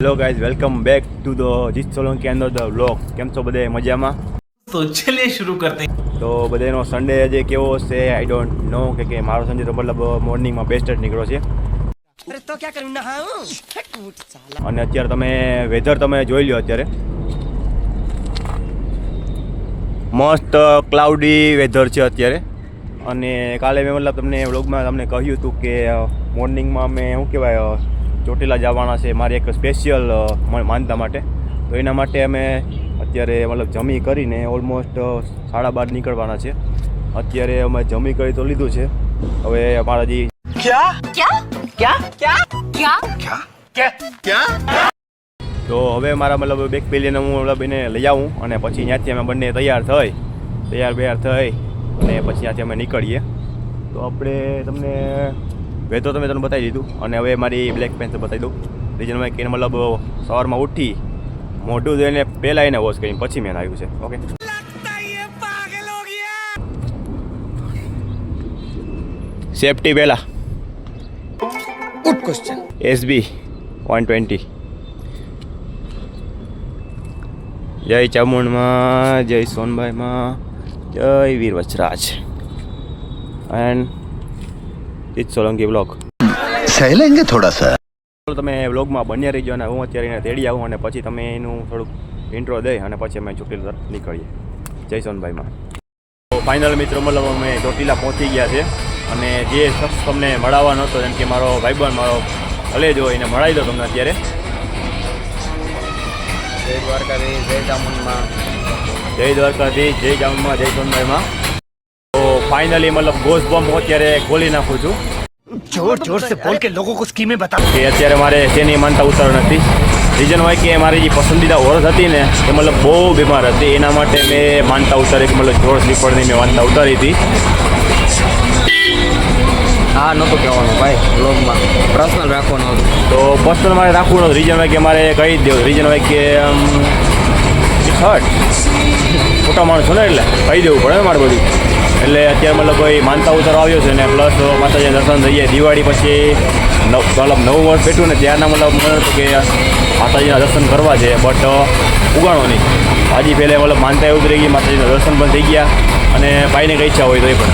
Hello guys welcome back to the Jeet Solanki and the vlog કેમ છો બધે? મજામાં? તો ચલે શરૂ કરતે તો બધેનો સન્ડે આજે કેવો છે? આઈ ડોન્ટ નો કે કે મારો સન્ડે તો મતલબ મોર્નિંગમાં બેસ્ટ જ નીકળ્યો છે. અને અત્યારે તમે વેધર તમે જોઈ લ્યો અત્યારે. મસ્ત ક્લાઉડી વેધર છે અત્યારે. અને કાલે મેં મતલબ તમને વ્લોગમાં તમને કહ્યું હતું કે મોર્નિંગમાં અમે શું કહેવાય ચોટીલા જવાના છે. મારી એક સ્પેશિયલ માનતા માટે. તો એના માટે અમે અત્યારે મતલબ જમી કરીને ઓલમોસ્ટ સાડા બાર નીકળવાના છે. અત્યારે અમે જમી કરી તો લીધું છે. હવે અમારા જે તો હવે મારા મતલબ બેગ પેલીને હું મતલબ એને લઈ આવું અને પછી ત્યાંથી અમે બંને તૈયાર થઈ. તૈયાર બૈયાર થઈ અને પછી ત્યાંથી અમે નીકળીએ. તો આપણે તમને વેધ તો મેં તમને બતાવી દીધું અને હવે મારી બ્લેક પેન્સર બતાવી દઉં. રીઝન મેં કે મતલબ સવારમાં ઉઠી મોઢું ધોઈને પહેલાં એને વોશ કરીને પછી મેં આવ્યું છે. ઓકે સેફટી પહેલાં. Good question SB one twenty જય ચામુંડમાં જય સોનભાઈમાં જય વીર વચરાજ એન્ડ જીત સોલંકી બ્લોગ સહેલેંગે થોડા સર. તમે વ્લોગમાં બન્યા રહીજો અને હું અત્યારે એને તેડી આવું અને પછી તમે એનું થોડુંક ઇન્ટ્રો દઈ અને પછી અમે ચોટીલા તરફ નીકળીએ. જય સોનભાઈમાં. ફાઇનલ મિત્રો મતલબ અમે ચોટીલા પહોંચી ગયા છે અને જે શખ્સ તમને મળાવવાનો હતો જેમ કે મારો ભાઈબંધ મારો ભલે જો એને મળાવી દો તમને અત્યારે. જય દ્વારકાધીશ જય ચામુંડમાં. જય દ્વારકાધીશ જય ચામુંડમાં જય સોનભાઈમાં. ફાઇનલી મતલબ ગોસ બોમ્બ અત્યારે ખોલી નાખું છું. જોર જોર સે બોલ કે લોકો કો સ્કીમે બતા. કે અત્યારે મારે તેની માનતા ઉતર નથી. રીઝન હોય કે મારી જે પસંદીદા ઓરસ હતી ને એ મતલબ બહુ બીમાર હતી. એના માટે મેં માનતા ઉતારી મતલબ જોર સ્લીપરની મેં માનતા ઉતારી હતી. હા નહોતું કહેવાનું ભાઈ બ્લોગમાં પર્સનલ રાખવાનું હતું. તો પર્સનલ મારે રાખવું નહોતું. રીઝન હોય કે મારે કહી જ દેવું. રીઝન હોય કે હર્ટ મોટા માણસ છો ને એટલે કહી દેવું પડે ને મારે બધું. એટલે અત્યારે મતલબ કોઈ માનતા ઉતારો આવ્યો છે ને પ્લસ માતાજી દર્શન થઈએ દિવાળી પછી નવ મતલબ નવું વર્ષ બેઠું ને ત્યારના મતલબ મને હતું કે માતાજીના દર્શન કરવા છે બટ ઉગાણો નહીં. હાજી પહેલે મતલબ માનતા ઉતરી ગઈ માતાજીના દર્શન પણ થઈ ગયા અને ભાઈને કઈ ઈચ્છા હોય તો એ પણ.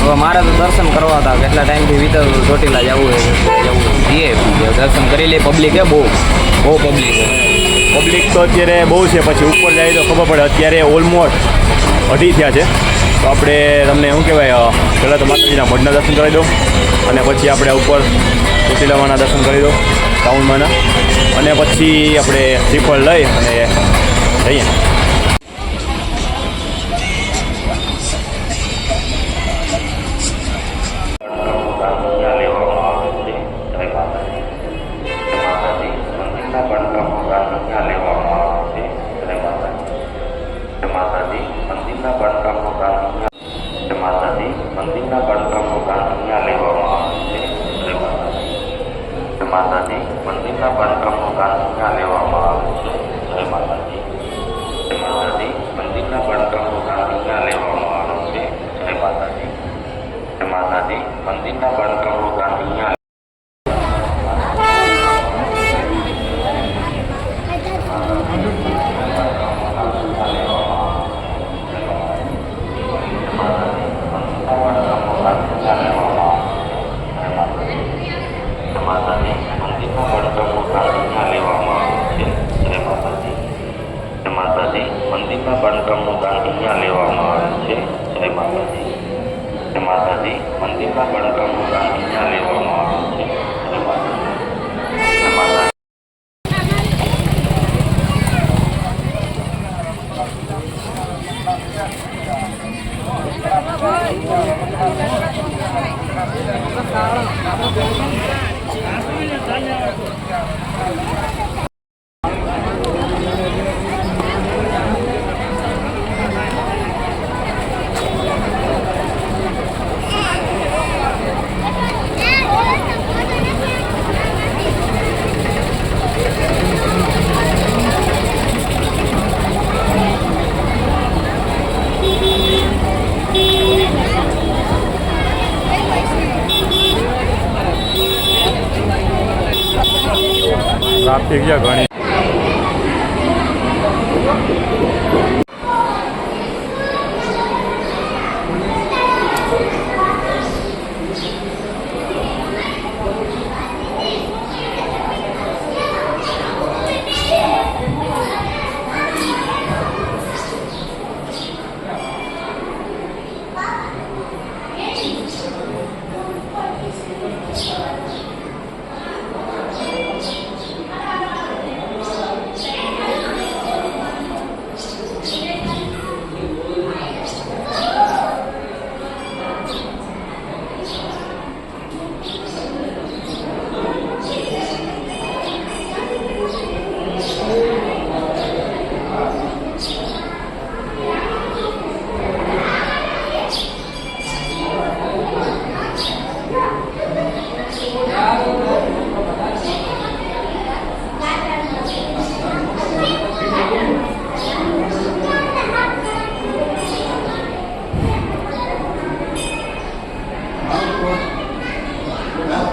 હવે મારે તો દર્શન કરવા હતા કેટલા ટાઈમથી વિતર ચોટીલા જવું હોય જવું જઈએ દર્શન કરી લે પબ્લિક હે બહુ બહુ પબ્લિક પબ્લિક તો અત્યારે બહુ છે પછી ઉપર જાય તો ખબર પડે અત્યારે ઓલમોસ્ટ અઢી થયા છે. તો આપણે તમને શું કહેવાય પહેલાં તો માતાજીના મઢના દર્શન કરી દો અને પછી આપણે ઉપર ચોટીલામાના દર્શન કરી દો ટાઉનમાંના. અને પછી આપણે શ્રીફળ લઈ અને જઈએ. ટ્રાફિક છે Yeah.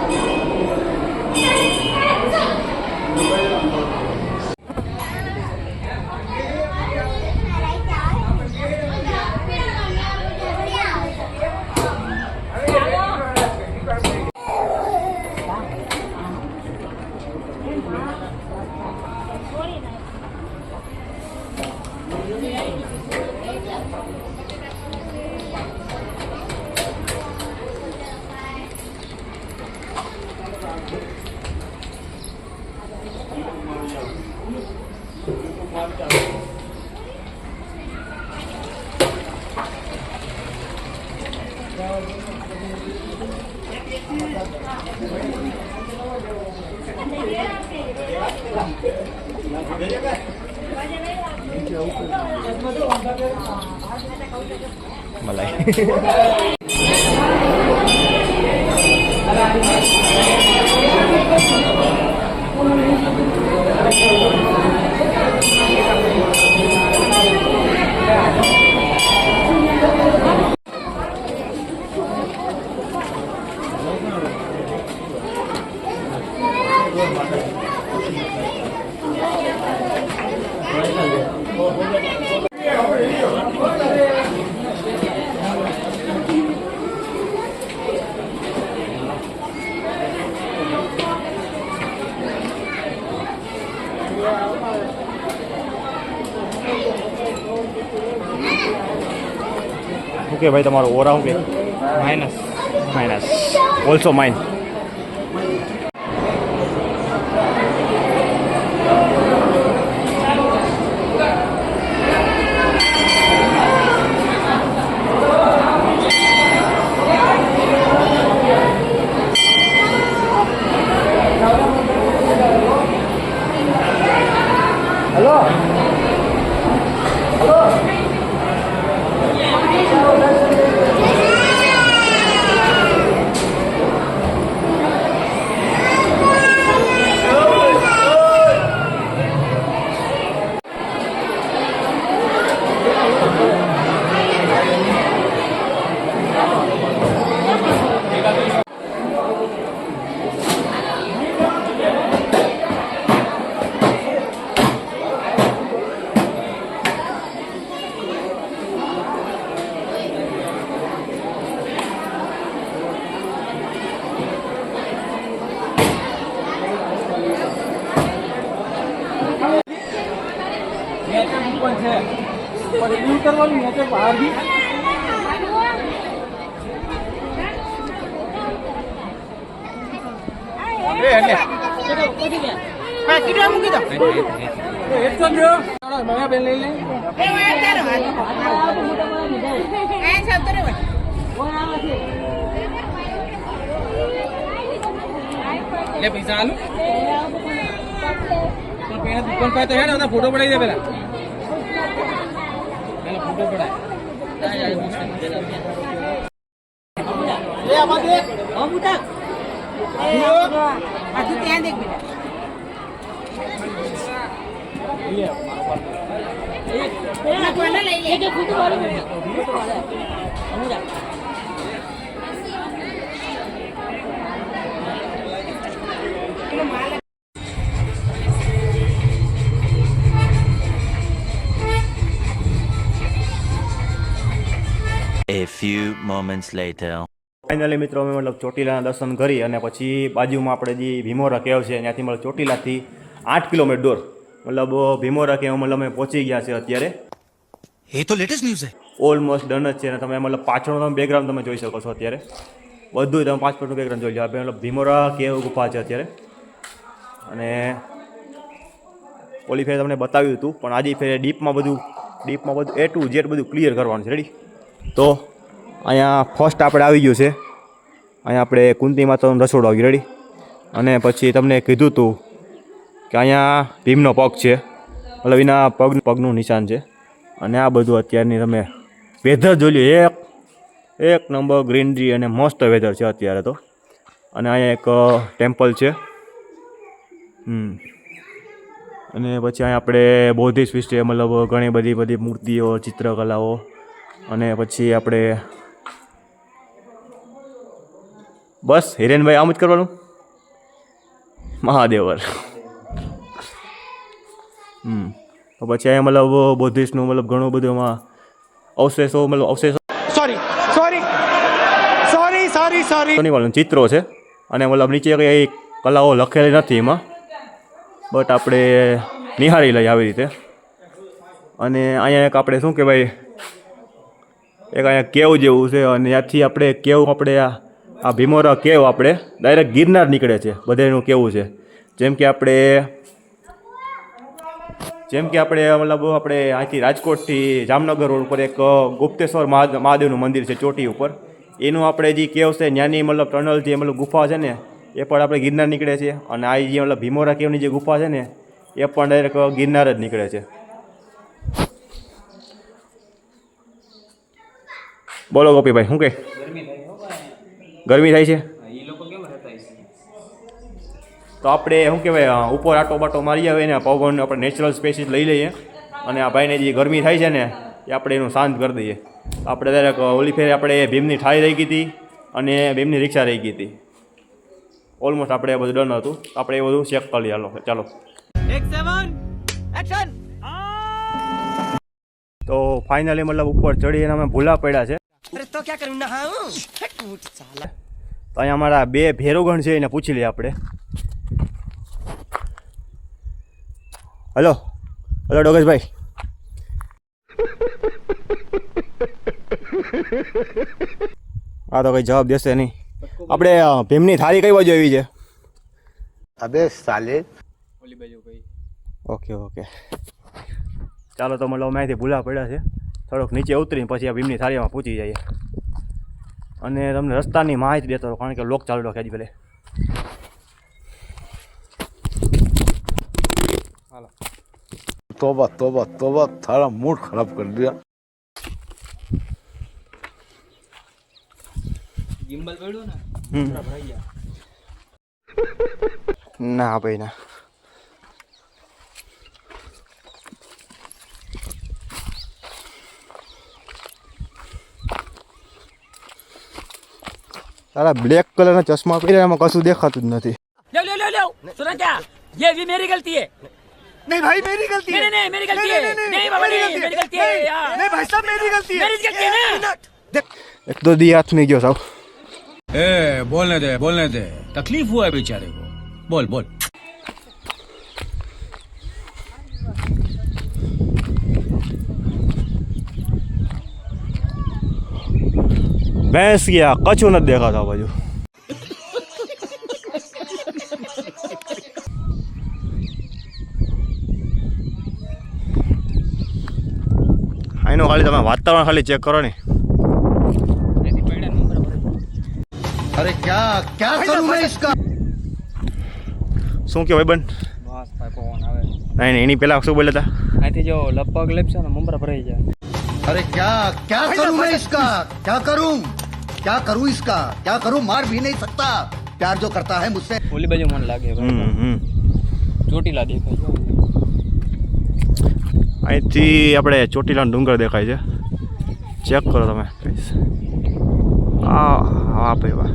ઘણી મલાઈ શું કે ભાઈ તમારો aura okay minus minus also mine આપજો. મમ્મી બેન લઈ લે. પૈસા આલુ. પણ પેલા દુકાન પાસે તો હે ને ફોટો પડાવી દે પેલા. પેલા ફોટો પડાય. ત્યાં દેખ બેટા. A few moments later. Finally મિત્રો અમે મતલબ ચોટીલાના દર્શન કરી અને પછી બાજુમાં આપણે જે ભીમોરા કેવ છે ત્યાંથી મતલબ ચોટીલાથી આઠ કિલોમીટર દૂર મતલબ ભીમોરા કે મતલબ અમે પહોંચી ગયા છે અત્યારે. એ તો લેટેસ્ટ ન્યૂઝ છે. ઓલમોસ્ટ ડન જ છે અને તમે મતલબ પાછળનો તમે બેકગ્રાઉન્ડ તમે જોઈ શકો છો અત્યારે. બધું તમે પાંચ ફૂટનું બેકગ્રાઉન્ડ જોઈ લો. આપણે મતલબ ભીમોરા કેવ ગુફા છે અત્યારે. અને ઓલી ફેરે તમને બતાવ્યું હતું પણ આજે ફેર ડીપમાં બધું ડીપમાં બધું એ ટુ જેટ બધું ક્લિયર કરવાનું છે. રેડી તો અહીંયા ફર્સ્ટ આપણે આવી ગયું છે. અહીંયા આપણે કુંતી માતાનું રસોડું આવ્યું રેડી અને પછી તમને કીધું હતું કે અહીંયા ભીમનો પગ છે. મતલબ એના પગ પગનું નિશાન છે. અને આ બધું અત્યારની તમે વેધર જોઈ લો એક એક નંબર ગ્રીનરી અને મસ્ત વેધર છે અત્યારે તો. અને અહીંયા એક ટેમ્પલ છે. હમ. અને પછી અહીંયા આપણે બૌદ્ધિસ્ટ વિશે મતલબ ઘણી બધી બધી મૂર્તિઓ, ચિત્રકલાઓ. અને પછી આપણે બસ, હિરેનભાઈ, આમ જ કરવાનું? મહાદેવર. હમ. તો પછી અહીંયા મતલબ બુદ્ધિસ્ટનું મતલબ ઘણું બધું એમાં અવશેષો મતલબ અવશેષો. Sorry sorry sorry sorry sorry નહીં ચિત્રો છે. અને મતલબ નીચે કંઈ કલાઓ લખેલી નથી એમાં. બટ આપણે નિહાળી લઈએ આવી રીતે. અને અહીંયા એક આપણે શું કહેવાય એક અહીંયા કેવ જેવું છે. અને ત્યાંથી આપણે કેવ આપણે આ આ ભીમોરા કેવ આપણે ડાયરેક્ટ ગિરનાર નીકળે છે. બધાનું કેવું છે. જેમ કે આપણે જેમ કે આપણે, મતલબ આપણે અહીંથી રાજકોટથી જામનગર રોડ ઉપર એક ગુપ્તેશ્વર મહા- મહાદેવનું મંદિર છે ચોટી ઉપર. એનું આપણે જે કેવ છે, ત્યાંની મતલબ ટનલ જે, મતલબ ગુફા છે ને, એ પણ આપણે ગિરનાર નીકળે છે. અને આ જે, મતલબ ભીમોરા કેવની જે ગુફા છે ને, એ પણ ડાયરેક્ટ ગિરનાર જ નીકળે છે. બોલો ગોપીભાઈ, શું કે ગરમી થાય છે એ લોકો કેમ રહેતા હશે તો આપણે શું કહેવાય ઉપર આટો બાટો મારી આવે ને પવન આપણે નેચરલ સ્પેસીસ લઈ લઈએ. અને આ ભાઈને જે ગરમી થાય છે ને એ આપણે એનું શાંત કરી દઈએ. આપણે દરેક ઓલી ફેરે આપણે ભીમની ઠાઈ રહી ગઈ હતી અને ભીમની રિક્ષા રહી ગઈ હતી. ઓલમોસ્ટ આપણે બધું ડન હતું. આપણે એ બધું ચેક કરી હાલો ચાલો. તો ફાઇનલી મતલબ ઉપર ચડી અને અમે ભૂલા પડ્યા છે. તો અહીંયા અમારા બે ભેરોગણ છે એને પૂછી લઈએ આપણે. હલો. હલો ડોગેશભાઈ આ તો કંઈ જવાબ દેશે નહીં. આપણે ભીમની થાળી કઈ બાજુ આવી છે? અબે સાલે. ઓલી બાજુ કઈ ઓકે ઓકે. ચાલો તો મતલબ માહિતી ભૂલા પડ્યા છે. થોડોક નીચે ઉતરીને પછી આ ભીમની થાળીમાં પૂછી જઈએ. અને તમને રસ્તાની માહિતી દેતો કારણ કે લોક ચાલુ રાખે જ પહેલાં તોબા તોબા તોબા તારા મૂડ ખરાબ કરી દીધા. ગિમ્બલ પડ્યું ને? ના ભાઈ ના. તારા બ્લેક કલરના ચશ્મા પહેર્યા એમાં કશું દેખાતું જ નથી. લે લે લે લે સુરજા યે વી મેરી ગલતી હે नहीं भाई मेरी गलती है। नहीं नहीं मेरी गलती नहीं बाबा मेरी गलती है। नहीं भाई साहब मेरी गलती है। मेरी गलती है एक दो दी हाथ में क्यों साहब ए बोलने दे बोलने दे। तकलीफ़ हुआ है बेचारे को। बोल बोल। भैंस गया कछु न देखा था भाई। આનું ખાલી તમે વાતાવરણ ખાલી ચેક કરો ને એથી પડ્યા ને બરાબર अरे क्या क्या करूं मैं इसका શું કે ભાઈ બન બસ ભાઈ પવન આવે નહીં નહીં એની પહેલા શું બોલ્યા હતા અહીંથી જો લપક લેપશે ને મમરા ભરાઈ જાય अरे क्या क्या करूं मैं इसका क्या करूं क्या करूं इसका क्या करूं मार भी नहीं सकता प्यार जो करता है मुझसे ઓલી બાજુ મને લાગે હમ ભાઈ હમ ચોટીલા દેખાય છે અહીંથી આપણે ચોટીલાનો ડુંગર દેખાય છે. ચેક કરો તમે. આ હા ભાઈ વાહ.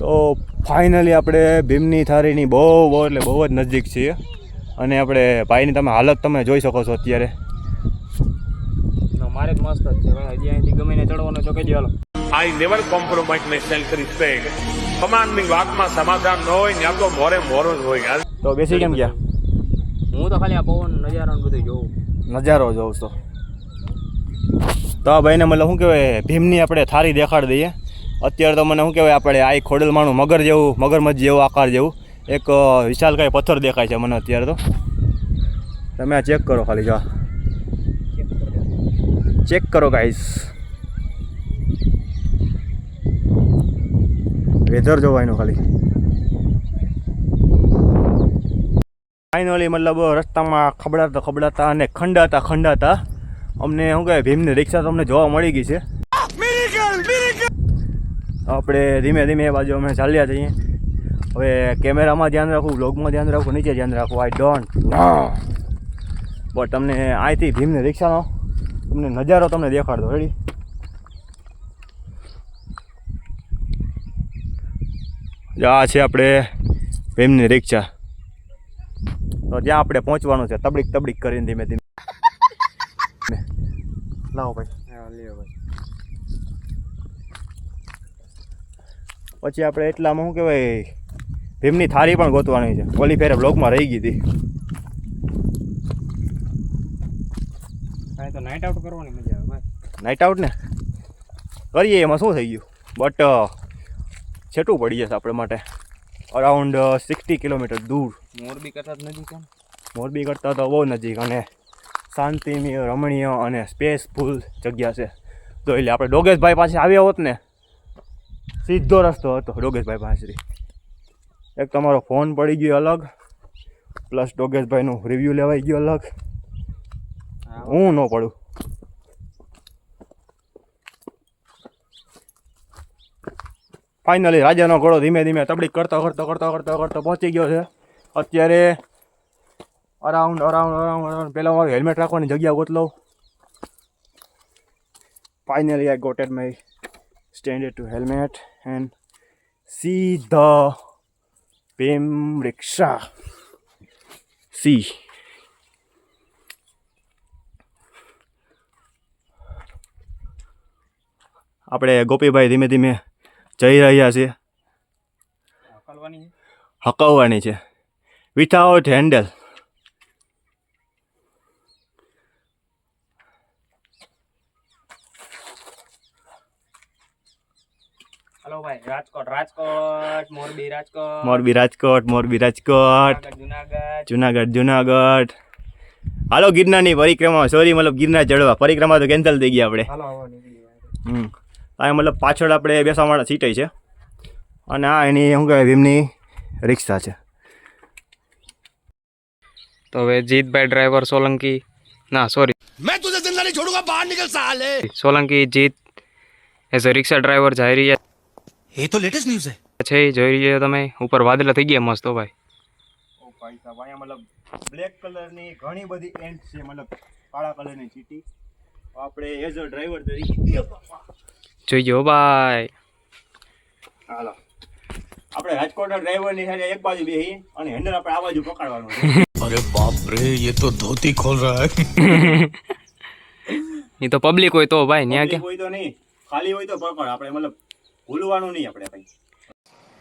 તો ફાઇનલી આપણે ભીમની થારીની બહુ બહુ એટલે બહુ જ નજીક છીએ. અને આપણે ભાઈની તમે હાલત તમે જોઈ શકો છો અત્યારે. મારે જ મસ્ત જ છે. ભાઈ હજી અહીંથી ગમે ને ચડવાનું તો કહી દો હાલો. I never compromise my self-respect. કમાન્ડની વાતમાં સમાધાન ન હોય ત્યાં તો મોરે મોરો જ હોય તો બેસી કેમ ગયા? હું તો ખાલી આ પવન નજારો બધું જોઉં. નજારો જોઉં તો. તો ભાઈને મતલબ શું કહેવાય ભીમની આપણે થારી દેખાડી દઈએ. અત્યારે તો મને શું કહેવાય આપણે આ ખોડલમાનું મગર જેવું મગરમચ્છ જેવું આકાર જેવું એક વિશાલ વિશાલકાય પથ્થર દેખાય છે મને અત્યારે તો. તમે આ ચેક કરો ખાલી જો ચેક કરો. ગાઈસ વેધર જોવાયનું ખાલી. ફાઇનલી મતલબ રસ્તામાં ખબડાતા ખબડાતા અને ખંડાતા ખંડાતા અમને શું કહે ભીમની રિક્ષા તો અમને જોવા મળી ગઈ છે. આપણે ધીમે ધીમે એ બાજુ અમે ચાલ્યા જઈએ હવે કેમેરામાં ધ્યાન રાખવું બ્લોગમાં ધ્યાન રાખવું, નીચે ધ્યાન રાખવું આઈ ડોન્ટ બટ તમને અહીંથી ભીમની રિક્ષાનો તમને નજારો તમને દેખાડતો રેડી આ છે આપણે ભીમની રિક્ષા. તો જ્યાં આપણે પહોંચવાનું છે તબડીક તબડીક કરીને ધીમે ધીમે. લાવો ભાઈ. પછી આપણે એટલામાં શું કહેવાય ભીમની થારી પણ ગોતવાની છે. ઓલી ફેરે બ્લોકમાં રહી ગઈ હતી. તો નાઇટ આઉટ કરવાની મજા આવે નાઇટ આઉટ ને? કરીએ એમાં શું થઈ ગયું? બટ છેટું પડી જશે આપણે માટે. અરાઉન્ડ સિક્સટી કિલોમીટર દૂર. મોરબી કરતાં જ નજીક છે મોરબી કરતાં તો બહુ નજીક અને શાંતિમય રમણીય અને સ્પેસફુલ જગ્યા છે. તો એટલે આપણે ડોગેશભાઈ પાસે આવ્યા હોત ને સીધો રસ્તો હતો ડોગેશભાઈ પાસેથી. એક તમારો ફોન પડી ગયો અલગ પ્લસ ડોગેશભાઈનું રિવ્યૂ લેવાઈ ગયો અલગ. હું ન પડું. ફાઇનલી રાજાનો ઘોડો ધીમે ધીમે તબડીક કરતો કરતો કરતો કરતો કરતો પહોંચી ગયો છે. અત્યારે અરાઉન્ડ અરાઉન્ડ અરાઉન્ડ અરાઉન્ડ પહેલાં મારું હેલ્મેટ રાખવાની જગ્યા ગોતલો finally I got it my standard to helmet and see the પેમ rickshaw see આપણે ગોપીભાઈ ધીમે ધીમે જઈ રહ્યા છીએ હકવવાની છે. Without handle. હલો ભાઈ રાજકોટ રાજકોટ મોરબી રાજકોટ. મોરબી રાજકોટ મોરબી રાજકોટ. જુનાગઢ જુનાગઢ. જુનાગઢ હાલો ગિરનારની પરિક્રમા સોરી મતલબ ગિરનાર ચડવા પરિક્રમા તો કેન્સલ થઈ ગઈ આપણે. ગયા. હમ. અહીંયા મતલબ પાછળ આપણે બેસવાવાળા સીટાઈ છે. અને આ એની શું કહેવાય ભીમની રિક્ષા છે. તો હવે જીતભાઈ ડ્રાઈવર સોલંકી ના સોરી મેં તુજે જિંદા નહીં છોડુંગા બહાર નીકળ સાલે. સોલંકી જીત એઝ અ રિક્ષા ડ્રાઈવર જઈ રહ્યા એ તો લેટેસ્ટ ન્યૂઝ છે. છે જોઈ રહ્યા તમે. ઉપર વાદળા થઈ ગયા મસ્ત ભાઈ. ઓ ભાઈ સાહેબ અહીંયા મતલબ બ્લેક કલરની ઘણી બધી એન્ડ છે મતલબ કાળા કલરની ચીટી આપણે એઝ અ ડ્રાઈવર તરીકે જોઈજો ભાઈ. હાલો. આપણે રાજકોટના ડ્રાઈવરની સાથે એક બાજુ બેહી અને હેન્ડલ આપણે આ બાજુ પકડવાનું અરે બાપ રે એ તો ધોતી ખોલ રહા હે. એ તો પબ્લિક હોય તો ભાઈ ન્યા કે હોય તો નહીં ખાલી હોય તો પકડ. આપણે મતલબ ભૂલવાનું નહીં આપણે ભાઈ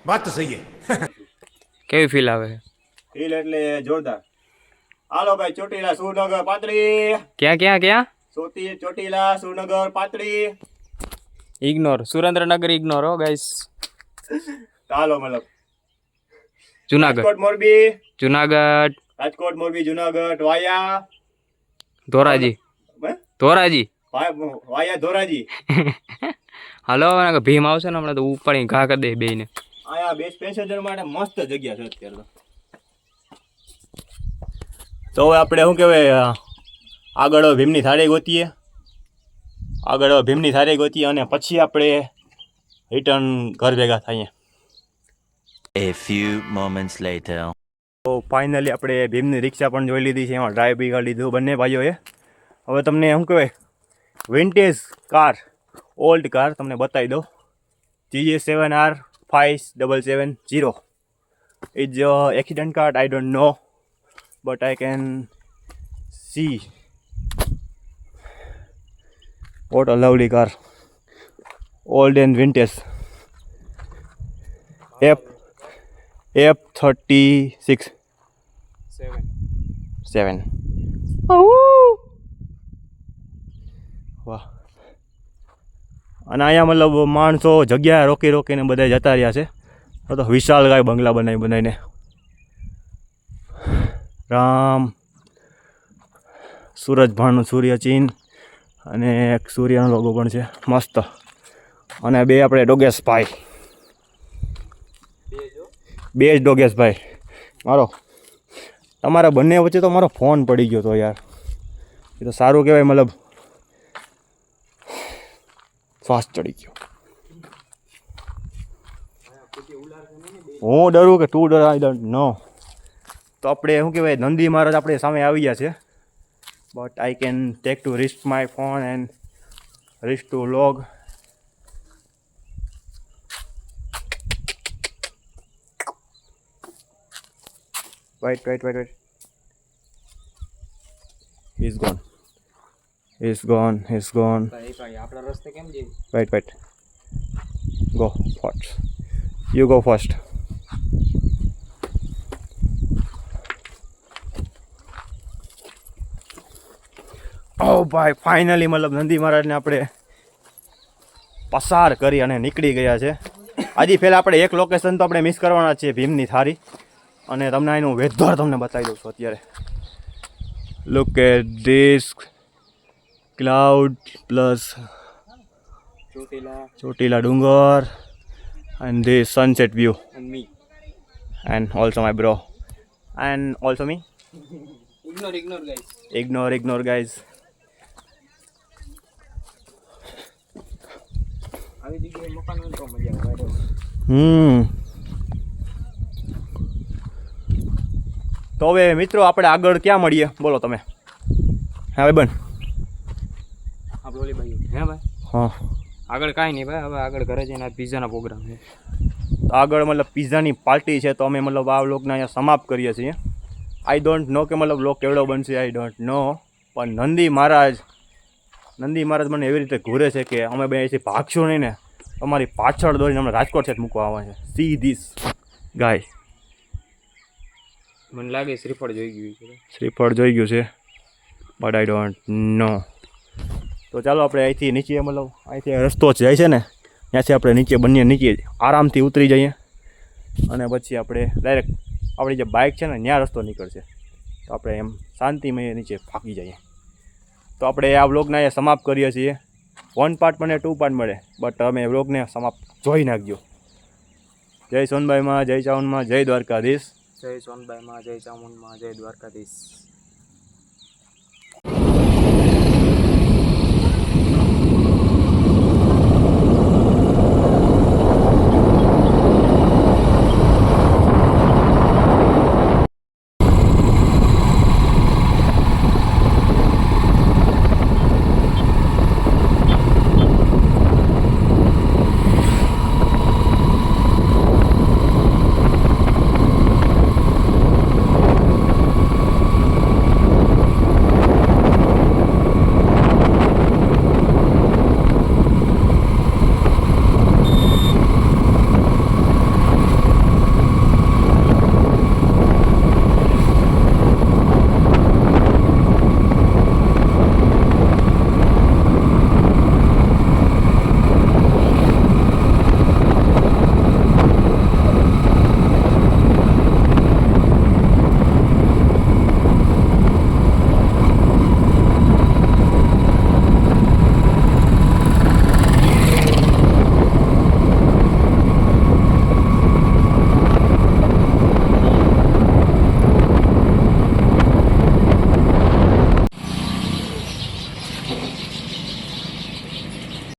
વાત તો સહી કેવી ફીલ આવે? ફીલ એટલે જોરદાર. હાલો ભાઈ ચોટીલા સુરનગર પાતળી. ક્યાં ક્યાં ક્યાં? ચોટી ચોટીલા સુરનગર પાતળી. ઇગ્નોર સુરેન્દ્રનગર ઇગ્નોર હો ગાઈસ હાલો મતલબ. જુનાગઢ. રાજકોટ મોરબી. જુનાગઢ. રાજકોટ મોરબી જુનાગઢ વાયા. ધોરાજી. ધોરાજી. વાયા ધોરાજી. હાલો ભીમ આવશે ને હમણાં તો ઉપાડી ઘા કરી દે બેયને. આયા બેસ્ટ પેસેન્જર માટે મસ્ત જગ્યા છે અત્યારે તો. તો હવે આપણે શું કહેવાય આગળ ભીમની થાળી ગોતીએ. આગળ ભીમની થાળી ગોતી અને પછી આપણે રિટર્ન ઘર ભેગા થઈએ. A few moments later. તો ફાઇનલી આપણે ભીમની રિક્ષા પણ જોઈ લીધી છે એમાં ડ્રાઈવ બી કરી લીધું બંને ભાઈઓએ. હવે તમને શું કહેવાય? વિન્ટેજ કાર ઓલ્ડ કાર તમને બતાવી દો GJ seven R five double seven zero is accident card I don't know but I can can What a lovely car. Old and vintage. F F thirty six seven seven. વાહ અને અહીંયા મતલબ માણસો જગ્યાએ રોકી રોકીને બધા જતા રહ્યા છે. તો વિશાળ ગાય બંગલા બનાવી બનાવીને. રામ. સૂરજ ભાણનું સૂર્ય ચીન અને એક સૂર્યનો લોગો પણ છે. મસ્ત. અને બે આપણે ડોગેશભાઈ. બે જ ડોગેશભાઈ. મારો. તમારા બંને વચ્ચે તો મારો ફોન પડી ગયો તો યાર. એ તો સારું કહેવાય, મતલબ. શ્વાસ ચડી ગયો. હું ડરું કે તું ડર. I don't know. તો આપણે શું કહેવાય, નંદી મહારાજ આપણે સામે આવી ગયા છે. but I can take to risk my phone and risk to log. Wait wait wait wait. He's gone. He's gone he's gone. Wait wait. Go What? you go first. ઓ ભાઈ ફાઇનલી મતલબ નંદી મહારાજને આપણે પસાર કરી અને નીકળી ગયા છે. હજી પહેલાં આપણે એક લોકેશન તો આપણે મિસ કરવાના છીએ ભીમની થારી. અને તમને એનું વેધર તમને બતાવી દઉં છું અત્યારે. Look at this cloud plus Chotila. Chotila ડુંગર and this sunset view me and also my bro. And also me? Ignore ignore guys. Ignore ignore guys. આવી જગ્યાએ મકાન હોય તો મજા આવે. હમ. તો હવે મિત્રો આપણે આગળ ક્યાં મળીએ? બોલો તમે. હા ભાઈ બન આપણે ઓલી બાજુ હે ભાઈ? હા. આગળ કાંઈ નહીં ભાઈ. હવે આગળ ઘરે જઈને પીઝાના પિઝાના પ્રોગ્રામ છે. તો આગળ મતલબ પીઝાની પાર્ટી છે તો અમે મતલબ આ વ્લોગને અહીંયા સમાપ્ત કરીએ છીએ. આઈ ડોન્ટ નો કે મતલબ લોક કેવડો બનશે આઈ ડોન્ટ નો પણ નંદી મહારાજ નંદી મહારાજ મને એવી રીતે ઘૂરે છે કે અમે બે અહીંથી ભાગશું નહીં ને અમારી પાછળ દોડીને અમને રાજકોટ છે મૂકવા આવે છે. સી ધીસ ગાય મને લાગે શ્રીફળ જોઈ ગયું છે. શ્રીફળ જોઈ ગયું છે બટ આઈ ડોન્ટ નો તો ચાલો આપણે અહીંથી નીચે મતલબ અહીંથી રસ્તો જાય છે ને ત્યાંથી આપણે નીચે બંને નીચે આરામથી ઉતરી જઈએ. અને પછી આપણે ડાયરેક્ટ આપણી જે બાઇક છે ને ત્યાં રસ્તો નીકળશે. તો આપણે એમ શાંતિમય નીચે ફાંકી જઈએ. તો આપણે આ વ્લોગને અહીંયા સમાપ્ત કરીએ છીએ. વન પાર્ટ મને ટુ પાર્ટ મળે. બટ તમે વ્લોગને સમાપ્ત જોઈ નાખજો. જય સોનબાઈમાં, જય ચાવનમાં, જય દ્વારકાધીશ. જય સોનબાઈમાં, જય ચામુંડમાં જય દ્વારકાધીશ.